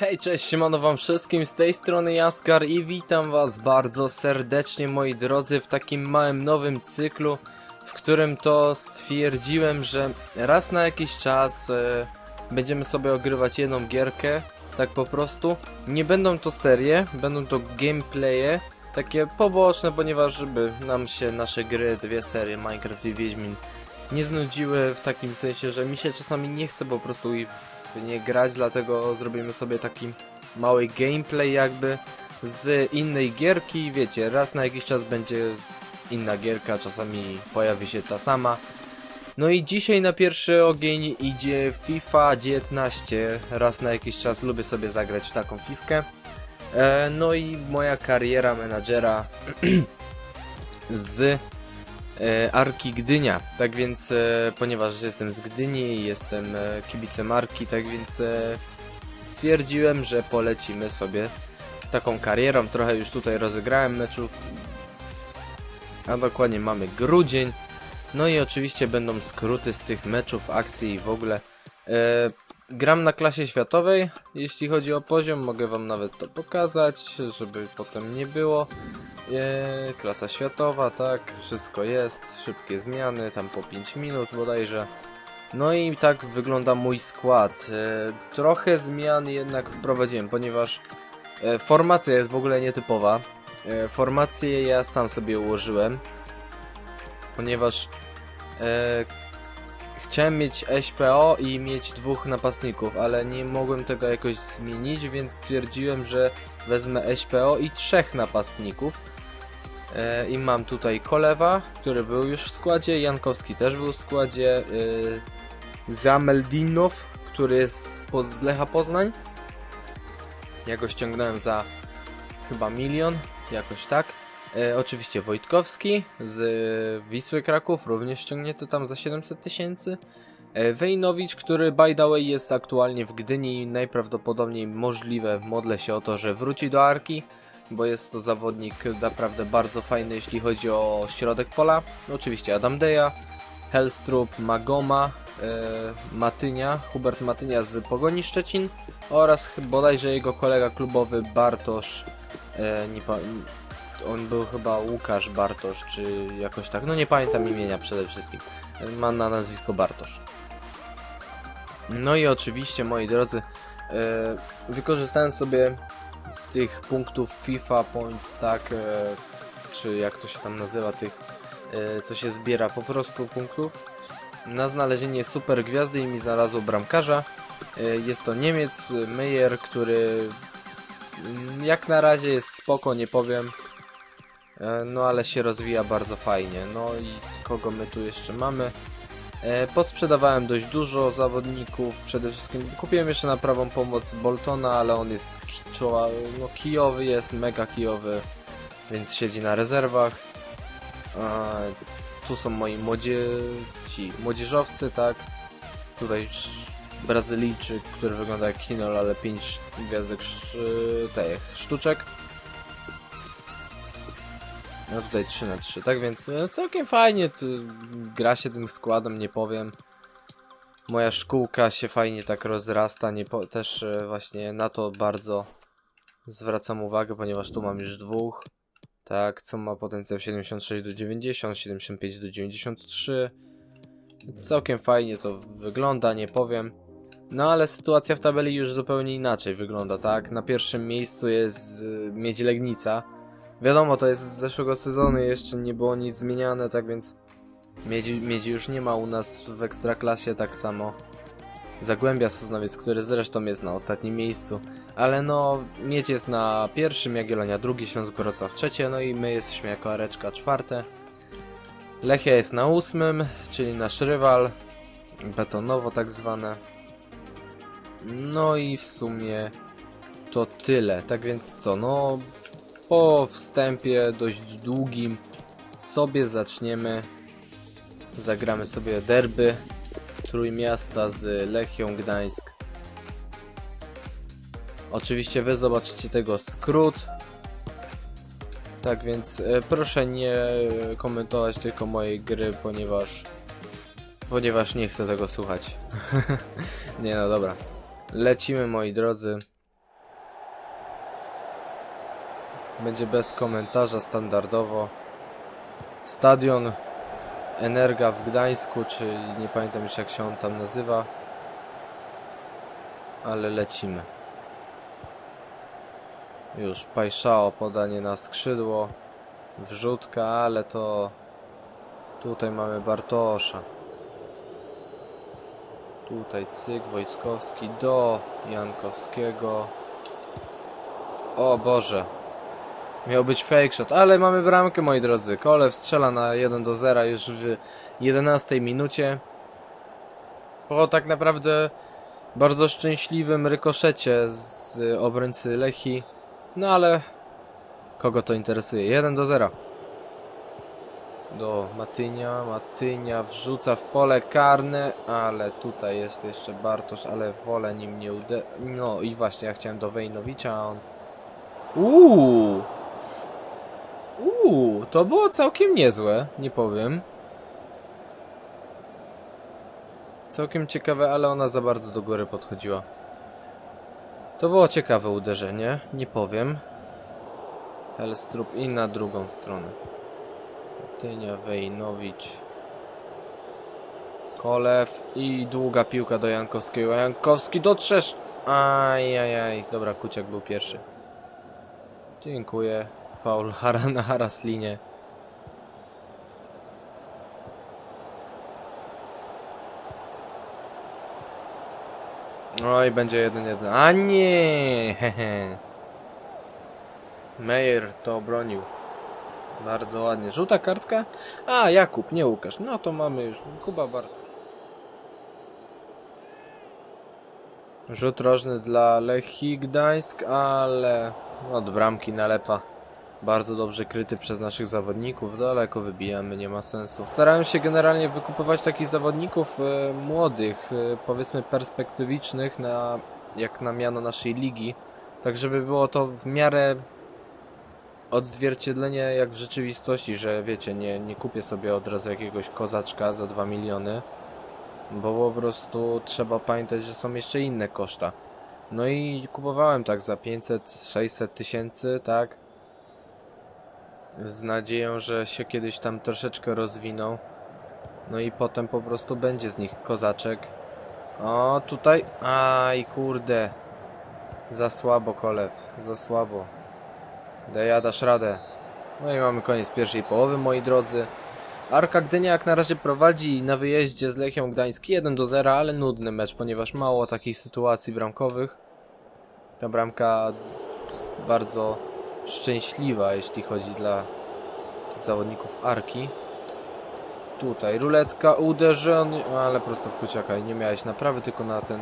Hej, cześć, siemano wam wszystkim, z tej strony Jaskar i witam was bardzo serdecznie moi drodzy w takim małym nowym cyklu, w którym to stwierdziłem, że raz na jakiś czas e, będziemy sobie ogrywać jedną gierkę, tak po prostu. Nie będą to serie, będą to gameplaye, takie poboczne, ponieważ żeby nam się nasze gry, dwie serie, Minecraft i Wiedźmin nie znudziły w takim sensie, że mi się czasami nie chce po prostu i nie grać, dlatego zrobimy sobie taki mały gameplay jakby z innej gierki, wiecie, raz na jakiś czas będzie inna gierka, czasami pojawi się ta sama. No i dzisiaj na pierwszy ogień idzie FIFA 19, raz na jakiś czas lubię sobie zagrać w taką fifkę. E, no i moja kariera menadżera z Arki Gdynia. Tak więc, e, ponieważ jestem z Gdyni i jestem e, kibicem Arki, tak więc e, stwierdziłem, że polecimy sobie z taką karierą. Trochę już tutaj rozegrałem meczów. A dokładnie mamy grudzień. No i oczywiście będą skróty z tych meczów, akcji i w ogóle. E, gram na klasie światowej. Jeśli chodzi o poziom, mogę wam nawet to pokazać, żeby potem nie było. Eee, klasa światowa, tak, wszystko jest, szybkie zmiany, tam po 5 minut bodajże. No i tak wygląda mój skład. Eee, trochę zmian jednak wprowadziłem, ponieważ e, formacja jest w ogóle nietypowa. E, formację ja sam sobie ułożyłem, ponieważ e, chciałem mieć SPO i mieć dwóch napastników, ale nie mogłem tego jakoś zmienić, więc stwierdziłem, że wezmę SPO i trzech napastników. E, I mam tutaj Kolewa, który był już w składzie, Jankowski też był w składzie, e, Zameldinow, który jest z Lecha Poznań. Ja go ściągnąłem za chyba milion, jakoś tak. E, oczywiście Wojtkowski z Wisły Kraków, również ściągnięty tam za 700 tysięcy. E, Wejnowicz, który by the way jest aktualnie w Gdyni, najprawdopodobniej możliwe, modlę się o to, że wróci do Arki bo jest to zawodnik naprawdę bardzo fajny, jeśli chodzi o środek pola. Oczywiście Adam Deja, Helstrup, Magoma, e, Matynia, Hubert Matynia z Pogoni Szczecin oraz bodajże jego kolega klubowy Bartosz, e, nie on był chyba Łukasz Bartosz, czy jakoś tak, no nie pamiętam imienia przede wszystkim, ma na nazwisko Bartosz. No i oczywiście, moi drodzy, e, wykorzystałem sobie z tych punktów FIFA Points, tak, e, czy jak to się tam nazywa, tych, e, co się zbiera po prostu punktów, na znalezienie super gwiazdy i mi znalazło bramkarza. Jest to Niemiec, Meyer, który jak na razie jest spoko, nie powiem, no ale się rozwija bardzo fajnie. No i kogo my tu jeszcze mamy? E, Posprzedawałem dość dużo zawodników, przede wszystkim kupiłem jeszcze na prawą pomoc Boltona, ale on jest kiczoła, no kijowy jest, mega kijowy, więc siedzi na rezerwach. A, tu są moi młodzie... ci młodzieżowcy, tak. Tutaj Brazylijczyk, który wygląda jak Kinol, ale 5 gwiazdek sz- sztuczek. No tutaj 3 na 3, tak więc e, całkiem fajnie gra się tym składem, nie powiem. Moja szkółka się fajnie tak rozrasta, nie też e, właśnie na to bardzo zwracam uwagę, ponieważ tu mam już dwóch. Tak, co ma potencjał 76 do 90, 75 do 93. Całkiem fajnie to wygląda, nie powiem. No ale sytuacja w tabeli już zupełnie inaczej wygląda, tak? Na pierwszym miejscu jest y, Miedź Legnica. Wiadomo, to jest z zeszłego sezonu, jeszcze nie było nic zmieniane, tak więc Miedzi, Miedzi już nie ma u nas w Ekstraklasie, tak samo Zagłębia Sosnowiec, który zresztą jest na ostatnim miejscu. Ale no, Miedź jest na pierwszym, Jagiellonia drugi, Śląsk Wrocław trzecie, no i my jesteśmy jako Areczka czwarte. Lechia jest na ósmym, czyli nasz rywal, betonowo tak zwane. No i w sumie to tyle. Tak więc co, no po wstępie dość długim sobie zaczniemy. Zagramy sobie derby Trójmiasta z Lechią Gdańsk. Oczywiście wy zobaczycie tego skrót. Tak więc e, proszę nie komentować tylko mojej gry, ponieważ ponieważ nie chcę tego słuchać. nie no dobra. Lecimy moi drodzy. Będzie bez komentarza standardowo. Stadion Energa w Gdańsku, czy nie pamiętam już jak się on tam nazywa. Ale lecimy. Już Pajszao podanie na skrzydło. Wrzutka, ale to tutaj mamy Bartosza. Tutaj Cyk, Wojtkowski do Jankowskiego. O Boże. Miał być fake shot, ale mamy bramkę moi drodzy. Kolew strzela na 1 do 0 już w 11 minucie. Po tak naprawdę bardzo szczęśliwym rykoszecie z obrońcy Lechi. No ale kogo to interesuje? 1 do 0. Do Matynia, Matynia wrzuca w pole karne, ale tutaj jest jeszcze Bartosz, ale wolę nim nie ude... No i właśnie, ja chciałem do Wejnowicza, a on... Uuu! Uuu, to było całkiem niezłe, nie powiem. Całkiem ciekawe, ale ona za bardzo do góry podchodziła. To było ciekawe uderzenie, nie powiem. Helstrup i na drugą stronę. Tynia, Wejnowicz. Kolew i długa piłka do Jankowskiego. Jankowski dotrzesz! Ajajaj. Dobra, Kuciak był pierwszy. Dziękuję. Faul Hara na Haraslinie. Oj, będzie jeden jeden. A nie! Hehe. Meyer to obronił. Bardzo ładnie. Żółta kartka? A, Jakub, nie Łukasz. No to mamy już. Kuba Bar. Rzut rożny dla Lechii Gdańsk, ale od bramki nalepa. Bardzo dobrze kryty przez naszych zawodników. Daleko wybijamy, nie ma sensu. Starałem się generalnie wykupywać takich zawodników e, młodych, e, powiedzmy perspektywicznych, na, jak na miano naszej ligi. Tak, żeby było to w miarę odzwierciedlenie jak w rzeczywistości, że wiecie, nie, nie kupię sobie od razu jakiegoś kozaczka za 2 miliony, bo po prostu trzeba pamiętać, że są jeszcze inne koszta. No i kupowałem tak za 500-600 tysięcy, tak? Z nadzieją, że się kiedyś tam troszeczkę rozwiną. No i potem po prostu będzie z nich kozaczek. O, tutaj. Aj, kurde. Za słabo, kolew. Za słabo. Deja, dasz radę. No i mamy koniec pierwszej połowy, moi drodzy. Arka Gdynia jak na razie prowadzi na wyjeździe z Lechią Gdańsk 1 do 0, ale nudny mecz, ponieważ mało takich sytuacji bramkowych. Ta bramka bardzo szczęśliwa, jeśli chodzi dla zawodników Arki. Tutaj ruletka, uderzony, ale prosto w kuciaka i nie miałeś naprawy, tylko na ten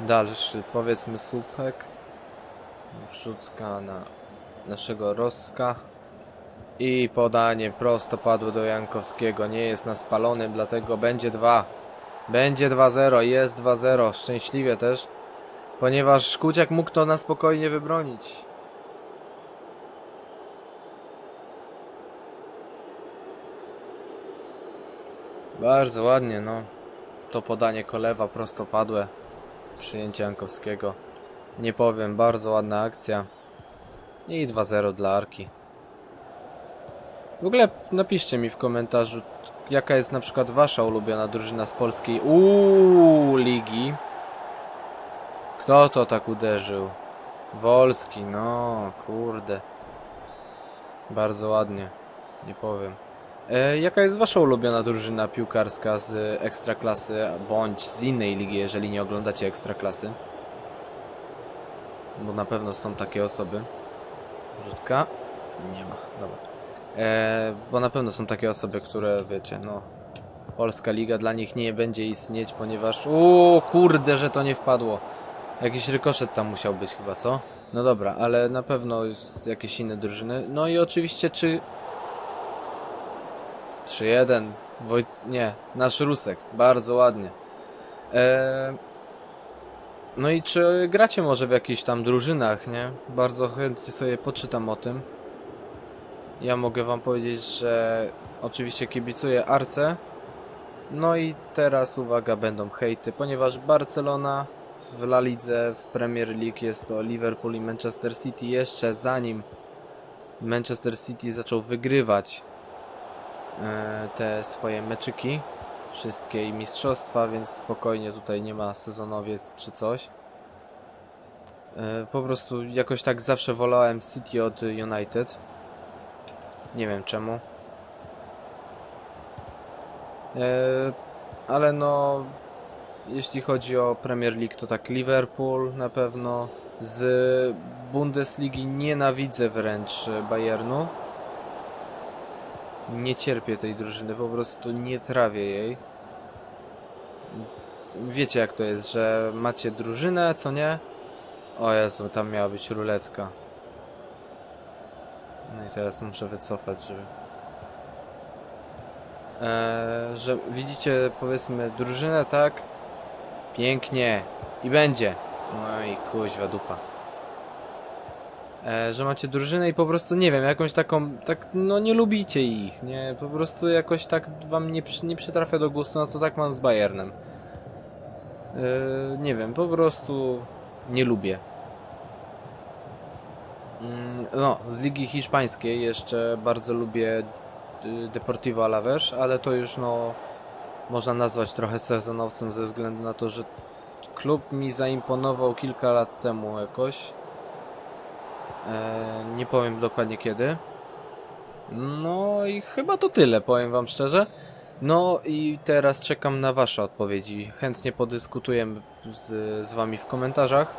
dalszy, powiedzmy, słupek. Wrzutka na naszego Roska. I podanie prosto padło do Jankowskiego. Nie jest na spalonym, dlatego będzie 2. Będzie 2-0, jest 2-0. Szczęśliwie też, ponieważ Kuciak mógł to na spokojnie wybronić. Bardzo ładnie, no. To podanie Kolewa prostopadłe. Przyjęcie Jankowskiego. Nie powiem, bardzo ładna akcja. I 2-0 dla Arki. W ogóle napiszcie mi w komentarzu, jaka jest na przykład wasza ulubiona drużyna z polskiej uuu, ligi. Kto to tak uderzył? Wolski, no kurde. Bardzo ładnie, nie powiem. E, jaka jest wasza ulubiona drużyna piłkarska z Ekstraklasy, bądź z innej ligi, jeżeli nie oglądacie Ekstraklasy? Bo na pewno są takie osoby. Rzutka? Nie ma, dobra. E, bo na pewno są takie osoby, które wiecie, no. Polska Liga dla nich nie będzie istnieć, ponieważ. O kurde, że to nie wpadło. Jakiś rykoszet tam musiał być chyba, co? No dobra, ale na pewno jakieś inne drużyny. No i oczywiście, czy. 3-1. Woj... Nie, nasz Rusek. Bardzo ładnie. E, no i czy gracie może w jakichś tam drużynach, nie? Bardzo chętnie sobie poczytam o tym. Ja mogę wam powiedzieć, że oczywiście kibicuję Arce. No i teraz uwaga, będą hejty, ponieważ Barcelona w La Lidze, w Premier League jest to Liverpool i Manchester City jeszcze zanim Manchester City zaczął wygrywać te swoje meczyki, wszystkie i mistrzostwa, więc spokojnie tutaj nie ma sezonowiec czy coś. E, po prostu jakoś tak zawsze wolałem City od United. Nie wiem czemu. E, ale no, jeśli chodzi o Premier League, to tak Liverpool na pewno. Z Bundesligi nienawidzę wręcz Bayernu. Nie cierpię tej drużyny, po prostu nie trawię jej. Wiecie jak to jest, że macie drużynę, co nie? O Jezu, tam miała być ruletka. No i teraz muszę wycofać, żeby... Eee, że widzicie, powiedzmy, drużynę, tak? Pięknie. I będzie. No i kuźwa dupa. E, że macie drużynę i po prostu, nie wiem, jakąś taką, tak, no nie lubicie ich, nie? Po prostu jakoś tak wam nie, nie przytrafia do gustu, no to tak mam z Bayernem. E, nie wiem, po prostu nie lubię. Mm, No, z Ligi Hiszpańskiej jeszcze bardzo lubię Deportivo Alaves, ale to już no można nazwać trochę sezonowcem ze względu na to, że klub mi zaimponował kilka lat temu jakoś. E, nie powiem dokładnie kiedy. No i chyba to tyle, powiem wam szczerze. No i teraz czekam na wasze odpowiedzi. Chętnie podyskutujemy z, z wami w komentarzach.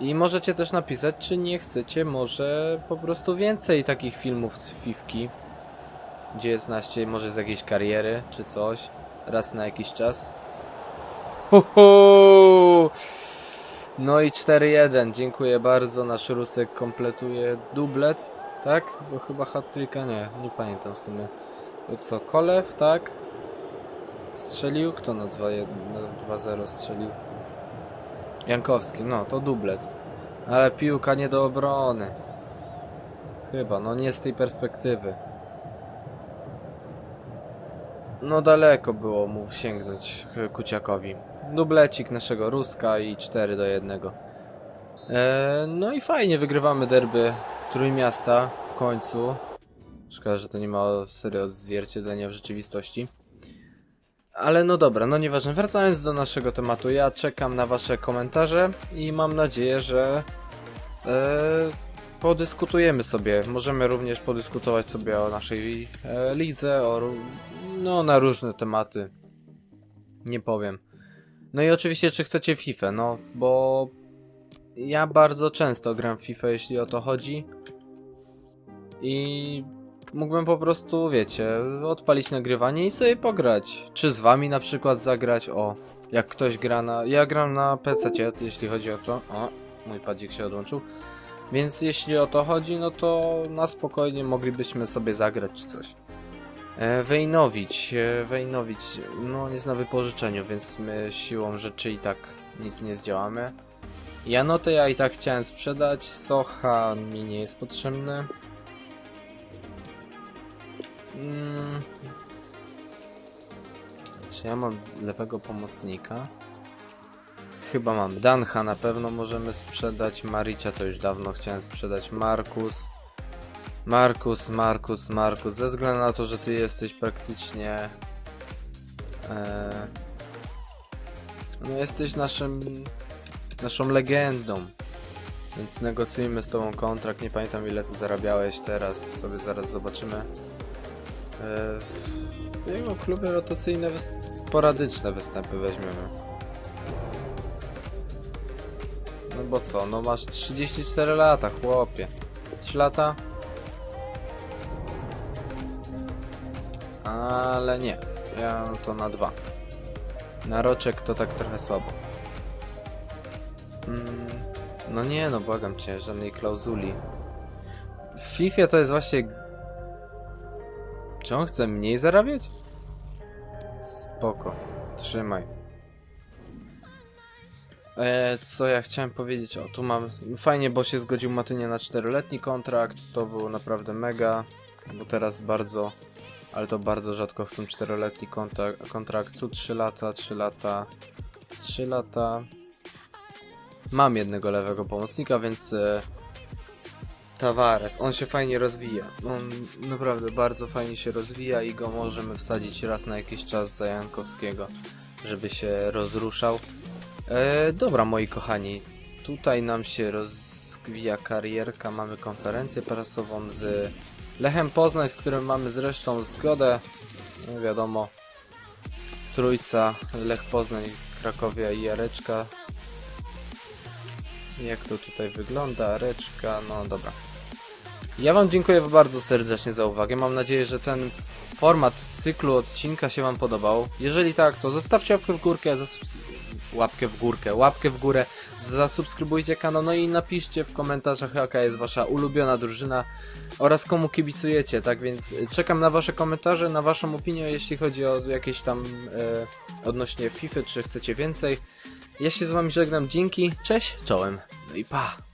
I możecie też napisać, czy nie chcecie może po prostu więcej takich filmów z Fifki. 19, może z jakiejś kariery, czy coś. Raz na jakiś czas. Huhu! No i 4-1, dziękuję bardzo. Nasz Rusek kompletuje dublet, tak? Bo chyba hat-tricka nie, nie pamiętam w sumie. To co, Kolew, tak? Strzelił? Kto na 2-1 na 2-0 strzelił? Jankowski, no to dublet. Ale piłka nie do obrony. Chyba, no nie z tej perspektywy. No daleko było mu sięgnąć Kuciakowi. Dublecik naszego Ruska i 4 do 1. E, no i fajnie wygrywamy derby Trójmiasta w końcu. Szkoda, że to nie ma serio odzwierciedlenia w rzeczywistości. Ale no dobra, no nieważne. Wracając do naszego tematu, ja czekam na wasze komentarze i mam nadzieję, że e, podyskutujemy sobie. Możemy również podyskutować sobie o naszej e, lidze, o, no na różne tematy. Nie powiem. No i oczywiście, czy chcecie FIFA, no bo ja bardzo często gram w FIFA, jeśli o to chodzi. I mógłbym po prostu, wiecie, odpalić nagrywanie i sobie pograć. Czy z wami na przykład zagrać, o, jak ktoś gra na... Ja gram na PC, jeśli chodzi o to. O, mój padzik się odłączył. Więc jeśli o to chodzi, no to na spokojnie moglibyśmy sobie zagrać czy coś. E, Wejnowić, e, Wejnowić, no jest na wypożyczeniu, więc my siłą rzeczy i tak nic nie zdziałamy. Janotę ja i tak chciałem sprzedać, Socha mi nie jest potrzebny. Mm. Czy ja mam lewego pomocnika? Chyba mam. Dancha na pewno możemy sprzedać. Maricia to już dawno chciałem sprzedać. Markus. Markus, Markus, Markus. Ze względu na to, że ty jesteś praktycznie. E, no, jesteś naszym. naszą legendą. Więc negocjujmy z tobą kontrakt. Nie pamiętam ile ty zarabiałeś teraz. Sobie zaraz zobaczymy. E, w jego klubie rotacyjne wys- sporadyczne występy weźmiemy. No bo co, no masz 34 lata, chłopie. 3 lata? Ale nie, ja to na dwa. Na roczek to tak trochę słabo. Mm, no nie, no błagam cię, żadnej klauzuli. FIFA to jest właśnie... Czy on chce mniej zarabiać? Spoko, trzymaj. E, co ja chciałem powiedzieć? O, tu mam. Fajnie, bo się zgodził Matynie na 4-letni kontrakt. To było naprawdę mega. Bo teraz bardzo. Ale to bardzo rzadko chcą 4-letni kontrakt, kontrakt. Tu 3 lata, 3 lata, 3 lata. Mam jednego lewego pomocnika, więc. E, Tavares, on się fajnie rozwija. On naprawdę bardzo fajnie się rozwija i go możemy wsadzić raz na jakiś czas za Jankowskiego, żeby się rozruszał. E, dobra, moi kochani, tutaj nam się rozwija karierka, mamy konferencję prasową z Lechem Poznań, z którym mamy zresztą zgodę. No wiadomo, trójca, Lech Poznań, Krakowia i Jareczka. Jak to tutaj wygląda, Areczka, no dobra. Ja Wam dziękuję bardzo serdecznie za uwagę. Mam nadzieję, że ten format cyklu odcinka się Wam podobał. Jeżeli tak, to zostawcie łapkę w górkę, łapkę w górkę, łapkę w górę, zasubskrybujcie kanał, no i napiszcie w komentarzach, jaka jest Wasza ulubiona drużyna oraz komu kibicujecie. Tak więc y, czekam na Wasze komentarze, na Waszą opinię, jeśli chodzi o jakieś tam e, odnośnie FIFA, czy chcecie więcej. Ja się z Wami żegnam, dzięki, cześć, czołem, no i pa!